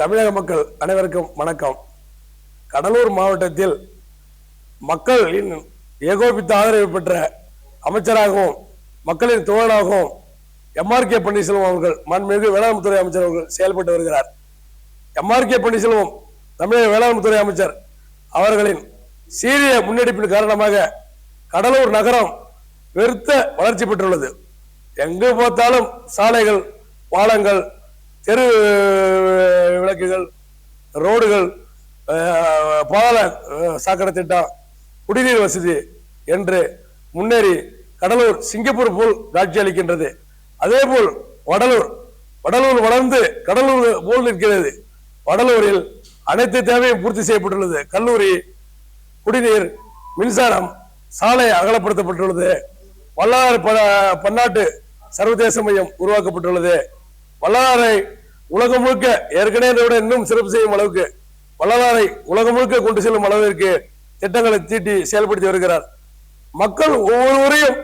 தமிழக மக்கள் அனைவருக்கும் வணக்கம். கடலூர் மாவட்டத்தில் மக்களின் ஏகோபித்த ஆதரவு பெற்ற அமைச்சராகவும் மக்களின் தோழனாகவும் எம்ஆர்கே பன்னீர்செல்வம் அவர்கள் மண்மிகு வேளாண்மைத்துறை அமைச்சர் அவர்கள் செயல்பட்டு வருகிறார். எம்ஆர்கே பன்னீர்செல்வம் தமிழக வேளாண்மைத்துறை அமைச்சர் அவர்களின் சீரிய முன்னெடுப்பின் காரணமாக கடலூர் நகரம் பெருத்த வளர்ச்சி பெற்றுள்ளது. எங்கு பார்த்தாலும் சாலைகள் பாலங்கள் தெரு விளக்குகள் ரோடுகள் அஹ், பால சாக்கடை திட்டம் குடிநீர் வசதி என்று முன்னேறி கடலூர் சிங்கப்பூர் போல் காட்சி அளிக்கின்றது. அதே போல் வடலூர் வடலூர் வளர்ந்து கடலூர் போல் நிற்கிறது. வடலூரில் அனைத்து தேவையும் பூர்த்தி செய்யப்பட்டுள்ளது. கல்லூரி குடிநீர் மின்சாரம் சாலை அகலப்படுத்தப்பட்டுள்ளது. வல்லாறு பன்னாட்டு சர்வதேச மையம் உருவாக்கப்பட்டுள்ளது. வல்லாரை உலகம் முழுக்க ஏற்கனவே விட இன்னும் சிறப்பு செய்யும் அளவுக்கு வள்ளலாரை உலகம் முழுக்க கொண்டு செல்லும் அளவிற்கு திட்டங்களை தீட்டி செயல்படுத்தி வருகிறார். மக்கள் ஒவ்வொருவரையும்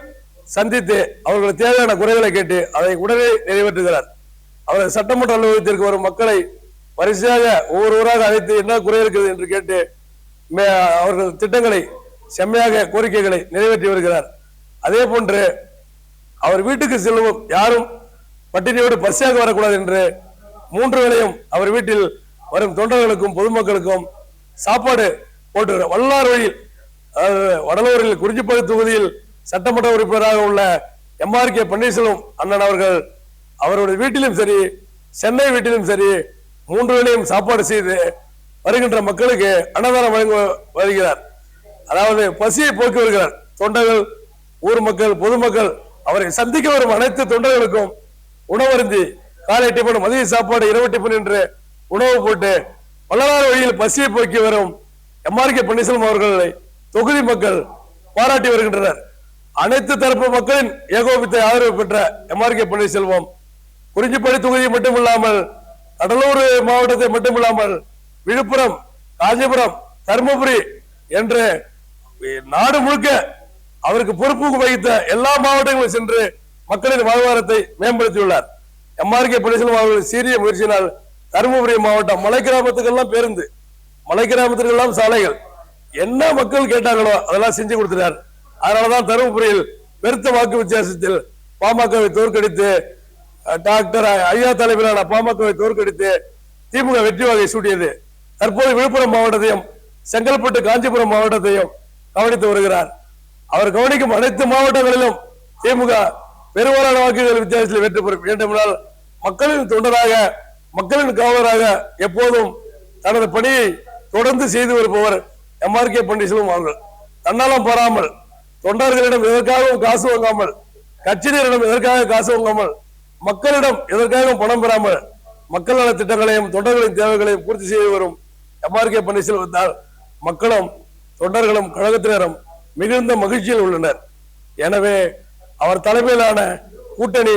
சந்தித்து அவர்களுக்கு தேவையான குறைகளை கேட்டு அதை உடனே நிறைவேற்றுகிறார். அவர் சட்டமன்ற அலுவலகத்திற்கு வரும் மக்களை வரிசையாக ஒவ்வொருவராக அழைத்து என்ன குறை இருக்கிறது என்று கேட்டு மே- அவர்கள் திட்டங்களை செம்மையாக கோரிக்கைகளை நிறைவேற்றி வருகிறார். அதே போன்று அவர் வீட்டுக்கு செல்லும் யாரும் பட்டினியோடு பசியாக வரக்கூடாது என்று மூன்று வேளையும் அவர் வீட்டில் வரும் தொண்டர்களுக்கும் பொதுமக்களுக்கும் சாப்பாடு போட்டு வல்லார் வழியில் அதாவது வடலூரில் குறிஞ்சிப்பள்ளி தொகுதியில் சட்டமன்ற உறுப்பினராக உள்ள எம்ஆர் பன்னீர்செல்வம் அண்ணன் அவர்கள் அவருடைய வீட்டிலும் சரி சென்னை வீட்டிலும் சரி மூன்று வேளையும் சாப்பாடு செய்து வருகின்ற மக்களுக்கு அன்னதானம் வழங்க வருகிறார். அதாவது பசியை போக்கி வருகிறார். தொண்டர்கள் ஊர் மக்கள் பொதுமக்கள் அவரை சந்திக்க வரும் அனைத்து தொண்டர்களுக்கும் உணவருந்தி காலை டிஃபன் மதிய சாப்பாடு இரவு டிஃபன் என்று உணவு போட்டு வள்ளலார் வழியில் பசியை போக்கி வரும் எம்ஆர் கே பன்னீர்செல்வம் அவர்களை தொகுதி மக்கள் பாராட்டி வருகின்றனர். அனைத்து தரப்பு மக்களின் ஏகோபித்த ஆதரவு பெற்ற எம்ஆர் கே பன்னீர்செல்வம் குறிஞ்சிப்பள்ளி தொகுதி மட்டுமில்லாமல் கடலூர் மாவட்டத்தை மட்டுமில்லாமல் விழுப்புரம் காஞ்சிபுரம் தருமபுரி என்று நாடு முழுக்க அவருக்கு பொறுப்பு வகித்த எல்லா மாவட்டங்களும் சென்று மக்களின் வாழ்வாரத்தை மேம்படுத்தியுள்ளார். எம்ஆர் கே பன்னீர்செல்வம் அவர்கள் சீரிய முயற்சியினால் தருமபுரி மாவட்டம் மலை கிராமத்துக்கெல்லாம் பேருந்து மலை கிராமத்திற்கெல்லாம் சாலைகள். என்ன மக்கள் கேட்டாங்களோ அதெல்லாம் செஞ்சு கொடுத்துட்டார். அதனாலதான் தருமபுரியில் பெருத்த வாக்கு வித்தியாசத்தில் பாமகவை தோற்கடித்து டாக்டர் ஐயா தலைமையிலான பாமகவை தோற்கடித்து திமுக வெற்றி வகை சூட்டியது. தற்போது விழுப்புரம் மாவட்டத்தையும் செங்கல்பட்டு காஞ்சிபுரம் மாவட்டத்தையும் கவனித்து வருகிறார். அவர் கவனிக்கும் அனைத்து மாவட்டங்களிலும் திமுக பெரும்பாலான வாக்குகள் வித்தியாசத்தில் வெற்றி பெற வேண்டுமென்றால் மக்களின் தொண்டராக மக்களின் காவலராக எப்போதும் தனது பணியை தொடர்ந்து செய்து வருபவர் எம்ஆர் கே பன்னீர்செல்வம் அவர்கள். தன்னாலம் பாராமல் தொண்டர்களிடம் எதற்காகவும் காசு வாங்காமல் கட்சியினரிடம் எதற்காக காசு வாங்காமல் மக்களிடம் எதற்காகவும் பணம் பெறாமல் மக்கள் நல திட்டங்களையும் தொண்டர்களின் தேவைகளையும் பூர்த்தி செய்து வரும் எம்ஆர் கே பன்னீர்செல்வத்தால் மக்களும் தொண்டர்களும் கழகத்தினரும் மிகுந்த மகிழ்ச்சியில் உள்ளனர். எனவே அவர் தலைமையிலான கூட்டணி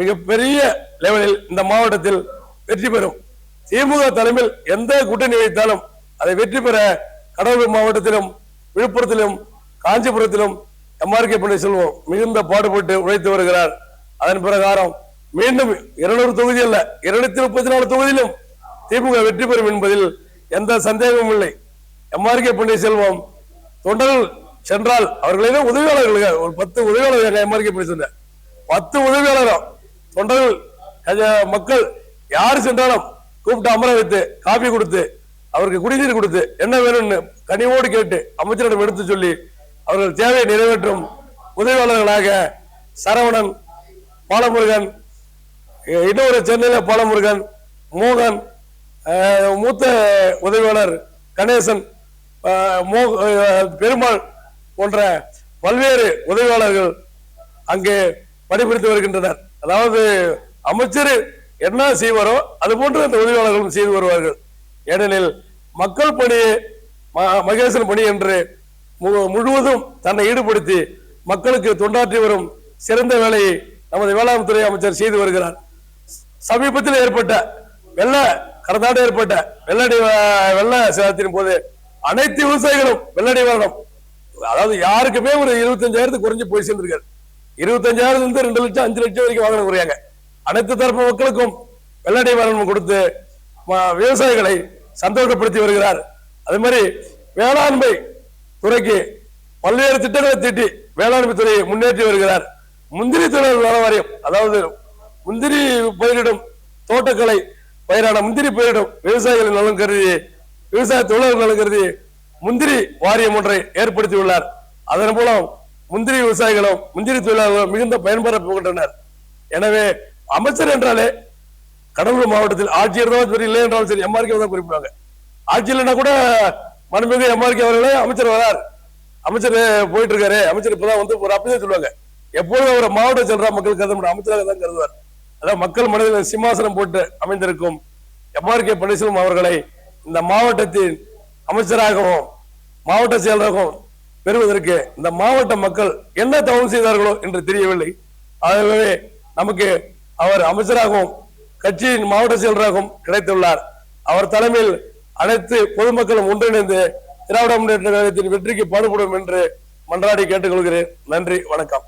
மிகப்பெரிய லெவலில் இந்த மாவட்டத்தில் வெற்றி பெறும். திமுக தலைமையில் எந்த கூட்டணி வைத்தாலும் அதை வெற்றி பெற கடலூர் மாவட்டத்திலும் விழுப்புரத்திலும் காஞ்சிபுரத்திலும் எம்ஆர்கே பண்ணி பன்னீர்செல்வம் மிகுந்த பாடுபட்டு உழைத்து வருகிறார். அதன் பிரகாரம் மீண்டும் இருநூறு தொகுதி அல்ல இருநூத்தி முப்பத்தி நாலு தொகுதியிலும் திமுக வெற்றி பெறும் என்பதில் எந்த சந்தேகமும் இல்லை. எம்ஆர்கே பன்னீர்செல்வம் தொண்டர்கள் சென்றால் அவர்களிடம் உதவியாளர்கள் ஒரு பத்து உதவியாளர்கள் எம்ஆர் கே பத்து உதவியாளரும் தொண்டர்கள் மக்கள் யார் சென்றாலும் கூப்பிட்டு அமர வைத்து காப்பி கொடுத்து அவருக்கு குடிநீர் கொடுத்து என்ன வேணும்னு கனிவோடு கேட்டு அமைச்சரிடம் எடுத்து சொல்லி அவர்கள் தேவையை நிறைவேற்றும் உதவியாளர்களாக சரவணன் பாலமுருகன் இன்னொரு சென்னையில பாலமுருகன் மோகன் மூத்த உதவியாளர் கணேசன் மோ- பெருமாள் போன்ற பல்வேறு உதவியாளர்கள் அங்கே பணிபுரித்து வருகின்றனர். அதாவது அமைச்சர் என்ன செய்வாரோ அது போன்று அந்த உதவியாளர்களும் செய்து வருவார்கள். ஏனெனில் மக்கள் பணி ம- மகேசன் பணி என்று மு- முழுவதும் தன்னை ஈடுபடுத்தி மக்களுக்கு தொண்டாற்றி வரும் சிறந்த வேலையை நமது வேளாண் துறை அமைச்சர் செய்து வருகிறார். சமீபத்தில் ஏற்பட்ட வெள்ள கடந்த ஆண்டு ஏற்பட்ட வெள்ளடி வெள்ள சேதத்தின் போது அனைத்து விவசாயிகளும் வெள்ளடி வரணும் அதாவது யாருக்குமே ஒரு இருபத்தஞ்சாயிரத்துக்கு குறைஞ்சு போய் சேர்ந்திருக்காரு. இருபத்தஞ்சாயிரத்துல இருந்து ரெண்டு லட்சம் அஞ்சு லட்சம் வரைக்கும் வாகனம் குறையாங்க அனைத்து தரப்பு மக்களுக்கும் வெள்ளடை வரணும் கொடுத்து விவசாயிகளை சந்தோஷப்படுத்தி வருகிறார். அதே மாதிரி வேளாண்மை துறைக்கு பல்வேறு திட்டங்களை தீட்டி வேளாண்மை துறையை முன்னேற்றி வருகிறார். முந்திரி தொழில் நல வாரியம் அதாவது முந்திரி பயிரிடும் தோட்டக்கலை பயிரான முந்திரி பயிரிடும் விவசாயிகளின் நலன் கருதி விவசாய தொழிலாளர் நலன் கருதி முந்திரி வாரியம் ஒன்றை ஏற்படுத்தியுள்ளார். அதன் மூலம் முந்திரி விவசாயிகளும் முந்திரி தொழிலாளர்களும் மிகுந்த பயன்பெற போகின்றனர். எனவே அமைச்சர் என்றாலே கடலூர் மாவட்டத்தில் ஆட்சியர் இருந்தாலும் சரி இல்லை என்றாலும் சரி எம்ஆர்கே தான் குறிப்பிடுவாங்க. ஆட்சி இல்லைன்னா கூட மனுமிகு எம்ஆர்கே அவர்களே அமைச்சர் வரார். அமைச்சர் போயிட்டு இருக்காரு. அமைச்சர் இப்பதான் வந்து ஒரு அப்படியே சொல்லுவாங்க. எப்பொழுதும் அவர் மாவட்ட செல்றா மக்கள் கருத முடியும்? அமைச்சராக தான் கருதுவார். அதான் மக்கள் மனதில் சிம்மாசனம் போட்டு அமைந்திருக்கும் எம்ஆர்கே பன்னீர்செல்வம் அவர்களை இந்த மாவட்டத்தின் அமைச்சராகவும் மாவட்ட செயலராகவும் பெறுவதற்கு இந்த மாவட்ட மக்கள் என்ன தவறு செய்தார்களோ என்று தெரியவில்லை. ஆகவே நமக்கு அவர் அமைச்சராகவும் கட்சியின் மாவட்ட செயலராகவும் கிடைத்துள்ளார். அவர் தலைமையில் அனைத்து பொதுமக்களும் ஒன்றிணைந்து திராவிட முன்னேற்ற கழகத்தின் வெற்றிக்கு பாடுபடும் என்று மன்றாடி கேட்டுக்கொள்கிறேன். நன்றி வணக்கம்.